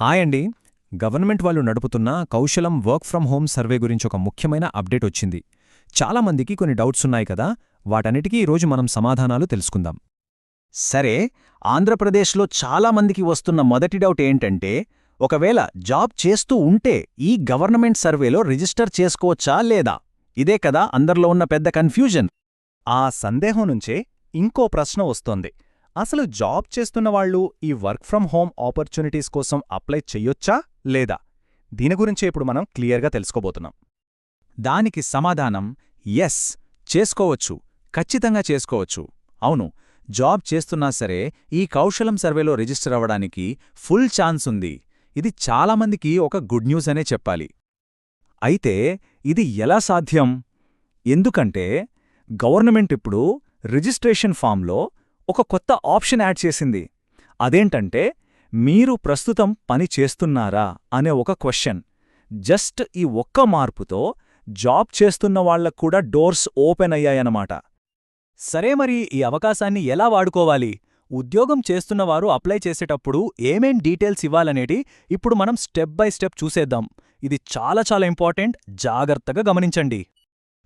Hi అండి. Government వాళ్ళు నడుపుతున్న Kaushalam work from home survey గురించి ఒక ముఖ్యమైన అప్డేట్ వచ్చింది. చాలామందికి కొన్ని డౌట్స్ ఉన్నాయి కదా వాటన్నిటికీ ఈరోజు మనం సమాధానాలు తెలుసుకుందాం. సరే ఆంధ్రప్రదేశ్లో చాలామందికి వస్తున్న మొదటి డౌట్ ఏంటంటే ఒకవేళ జాబ్ చేస్తూ ఉంటే ఈ గవర్నమెంట్ సర్వేలో రిజిస్టర్ చేసుకోవచ్చా లేదా? ఇదే కదా అందరిలో ఉన్న పెద్ద కన్ఫ్యూజన్. ఆ సందేహం నుంచే ఇంకో ప్రశ్న వస్తోంది. అసలు జాబ్ చేస్తున్న వాళ్ళు ఈ వర్క్ ఫ్రం హోమ్ ఆపర్చునిటీస్ కోసం అప్లై చెయ్యొచ్చా లేదా? దీని గురించే ఇప్పుడు మనం క్లియర్గా తెలుసుకోబోతున్నాం. దానికి సమాధానం ఎస్ చేసుకోవచ్చు ఖచ్చితంగా చేసుకోవచ్చు. అవును జాబ్ చేస్తున్నా సరే ఈ కౌశలం సర్వేలో రిజిస్టర్ అవ్వడానికి ఫుల్ ఛాన్స్ ఉంది. ఇది చాలామందికి ఒక గుడ్ న్యూస్ అనే చెప్పాలి. అయితే ఇది ఎలా సాధ్యం? ఎందుకంటే గవర్నమెంట్ ఇప్పుడు రిజిస్ట్రేషన్ ఫామ్లో ఒక కొత్త ఆప్షన్ యాడ్ చేసింది. అదేంటంటే మీరు ప్రస్తుతం పని చేస్తున్నారా అనే ఒక క్వశ్చన్. జస్ట్ ఈ ఒక్క మార్పుతో జాబ్ చేస్తున్న వాళ్ళకు కూడా డోర్స్ ఓపెన్ అయ్యాయన్నమాట. సరే మరి ఈ అవకాశాన్ని ఎలా వాడుకోవాలి? ఉద్యోగం చేస్తున్నవారు అప్లై చేసేటప్పుడు ఏమేం డీటెయిల్స్ ఇవ్వాలనేటి ఇప్పుడు మనం స్టెప్ బై స్టెప్ చూసేద్దాం. ఇది చాలా చాలా ఇంపార్టెంట్ జాగ్రత్తగా గమనించండి.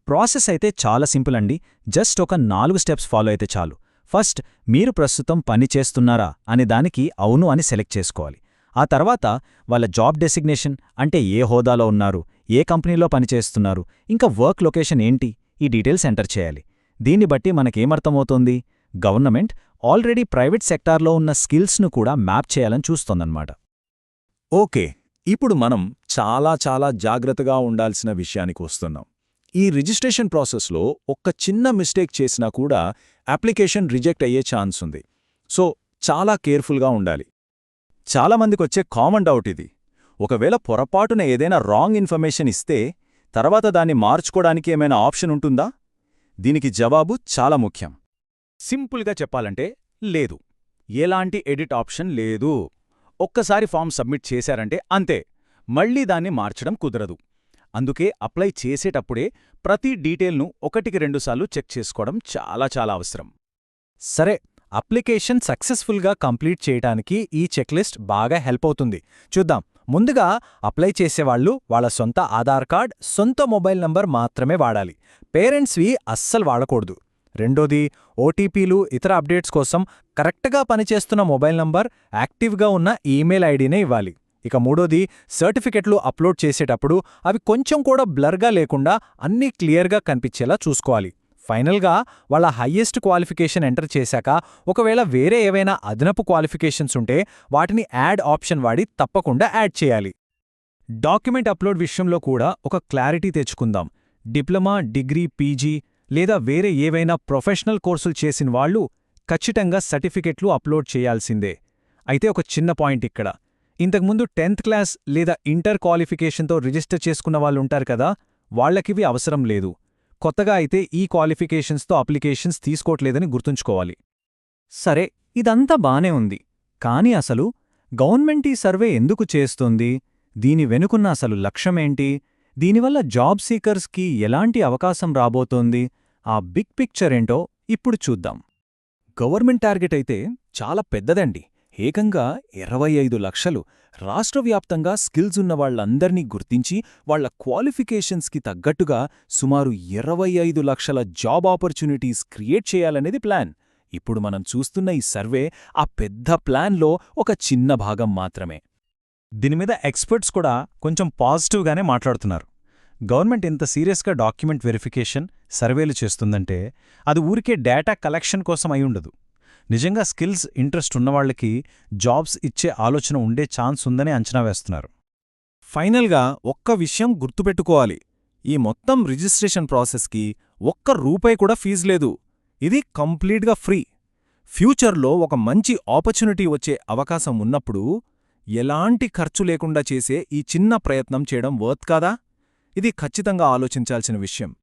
ప్రాసెస్ అయితే చాలా సింపుల్ అండి. జస్ట్ ఒక నాలుగు స్టెప్స్ ఫాలో అయితే చాలు. ఫస్ట్ మీరు ప్రస్తుతం పని చేస్తున్నారా అనే దానికి అవును అని సెలెక్ట్ చేసుకోవాలి. ఆ తర్వాత వాళ్ళ జాబ్ డెసిగ్నేషన్ అంటే ఏ హోదాలో ఉన్నారు ఏ కంపెనీలో పనిచేస్తున్నారు ఇంకా వర్క్ లొకేషన్ ఏంటి ఈ డీటెయిల్స్ ఎంటర్ చేయాలి. దీన్ని బట్టి మనకేమర్థమవుతోంది? గవర్నమెంట్ ఆల్రెడీ ప్రైవేట్ సెక్టార్లో ఉన్న స్కిల్స్ను కూడా మ్యాప్ చేయాలని చూస్తోందన్నమాట. ఓకే ఇప్పుడు మనం చాలా చాలా జాగ్రత్తగా ఉండాల్సిన విషయానికి వస్తున్నాం. ఈ రిజిస్ట్రేషన్ ప్రాసెస్లో ఒక్క చిన్న మిస్టేక్ చేసినా కూడా అప్లికేషన్ రిజెక్ట్ అయ్యే ఛాన్స్ ఉంది. సో చాలా కేర్ఫుల్గా ఉండాలి. చాలామందికొచ్చే కామన్ డౌట్ ఇది. ఒకవేళ పొరపాటున ఏదైనా రాంగ్ ఇన్ఫర్మేషన్ ఇస్తే తర్వాత దాన్ని మార్చుకోవడానికి ఏమైనా ఆప్షన్ ఉంటుందా? దీనికి జవాబు చాలా ముఖ్యం. సింపుల్గా చెప్పాలంటే లేదు. ఎలాంటి ఎడిట్ ఆప్షన్ లేదు. ఒక్కసారి ఫామ్ సబ్మిట్ చేశారంటే అంతే. మళ్ళీ దాన్ని మార్చడం కుదరదు. అందుకే అప్లై చేసేటప్పుడే ప్రతి డీటెయిల్ను ఒకటికి రెండుసార్లు చెక్ చేసుకోవడం చాలా చాలా అవసరం. సరే అప్లికేషన్ సక్సెస్ఫుల్గా కంప్లీట్ చేయడానికి ఈ చెక్లిస్ట్ బాగా హెల్ప్ అవుతుంది. చూద్దాం. ముందుగా అప్లై చేసేవాళ్ళు వాళ్ళ సొంత ఆధార్ కార్డ్ సొంత మొబైల్ నంబర్ మాత్రమే వాడాలి. పేరెంట్స్వి అస్సలు వాడకూడదు. రెండోది ఓటీపీలు ఇతర అప్డేట్స్ కోసం కరెక్ట్గా పనిచేస్తున్న మొబైల్ నంబర్ యాక్టివ్గా ఉన్న ఈమెయిల్ ఐడీనే ఇవ్వాలి. ఇక మూడోది సర్టిఫికెట్లు అప్లోడ్ చేసేటప్పుడు అవి కొంచెం కూడా బ్లర్గా లేకుండా అన్నీ క్లియర్గా కనిపించేలా చూసుకోవాలి. ఫైనల్గా వాళ్ళ హయ్యెస్ట్ క్వాలిఫికేషన్ ఎంటర్ చేశాక ఒకవేళ వేరే ఏవైనా అదనపు క్వాలిఫికేషన్స్ ఉంటే వాటిని యాడ్ ఆప్షన్ వాడి తప్పకుండా యాడ్ చేయాలి. డాక్యుమెంట్ అప్లోడ్ విషయంలో కూడా ఒక క్లారిటీ తెచ్చుకుందాం. డిప్లొమా డిగ్రీ పీజీ లేదా వేరే ఏవైనా ప్రొఫెషనల్ కోర్సులు చేసిన వాళ్ళు ఖచ్చితంగా సర్టిఫికెట్లు అప్లోడ్ చేయాల్సిందే. అయితే ఒక చిన్న పాయింట్ ఇక్కడ. ఇంతకుముందు టెన్త్ క్లాస్ లేదా ఇంటర్ క్వాలిఫికేషన్తో రిజిస్టర్ చేసుకున్న వాళ్ళుంటారు కదా వాళ్ళకివి అవసరం లేదు. కొత్తగా అయితే ఈ క్వాలిఫికేషన్స్తో అప్లికేషన్స్ తీసుకోవట్లేదని గుర్తుంచుకోవాలి. సరే ఇదంతా బానే ఉంది. కాని అసలు గవర్నమెంట్ ఈ సర్వే ఎందుకు చేస్తోంది? దీని వెనుకున్న అసలు లక్ష్యమేంటి? దీనివల్ల జాబ్ సీకర్స్కి ఎలాంటి అవకాశం రాబోతోంది? ఆ బిగ్ పిక్చర్ ఏంటో ఇప్పుడు చూద్దాం. గవర్నమెంట్ టార్గెట్ అయితే చాలా పెద్దదండి. ఏకంగా ఇరవై ఐదు లక్షలు రాష్ట్రవ్యాప్తంగా స్కిల్స్ ఉన్న వాళ్ళందర్నీ గుర్తించి వాళ్ళ క్వాలిఫికేషన్స్కి తగ్గట్టుగా సుమారు ఇరవై ఐదు లక్షల జాబ్ ఆపర్చునిటీస్ క్రియేట్ చేయాలనేది ప్లాన్. ఇప్పుడు మనం చూస్తున్న ఈ సర్వే ఆ పెద్ద ప్లాన్లో ఒక చిన్న భాగం మాత్రమే. దీనిమీద ఎక్స్పర్ట్స్ కూడా కొంచెం పాజిటివ్గానే మాట్లాడుతున్నారు. గవర్నమెంట్ ఇంత సీరియస్గా డాక్యుమెంట్ వెరిఫికేషన్ సర్వేలు చేస్తుందంటే అది ఊరికే డేటా కలెక్షన్ కోసం అయి ఉండదు. నిజంగా స్కిల్స్ ఇంట్రెస్ట్ ఉన్నవాళ్ళకి జాబ్స్ ఇచ్చే ఆలోచన ఉండే ఛాన్స్ ఉందని అంచనా వేస్తున్నారు. ఫైనల్గా ఒక్క విషయం గుర్తుపెట్టుకోవాలి. ఈ మొత్తం రిజిస్ట్రేషన్ ప్రాసెస్కి ఒక్క రూపాయి కూడా ఫీజు లేదు. ఇది కంప్లీట్గా ఫ్రీ. ఫ్యూచర్లో ఒక మంచి ఆపర్చునిటీ వచ్చే అవకాశం ఉన్నప్పుడు ఎలాంటి ఖర్చు లేకుండా చేసే ఈ చిన్న ప్రయత్నం చేయడం వర్త్ కాదా? ఇది ఖచ్చితంగా ఆలోచించాల్సిన విషయం.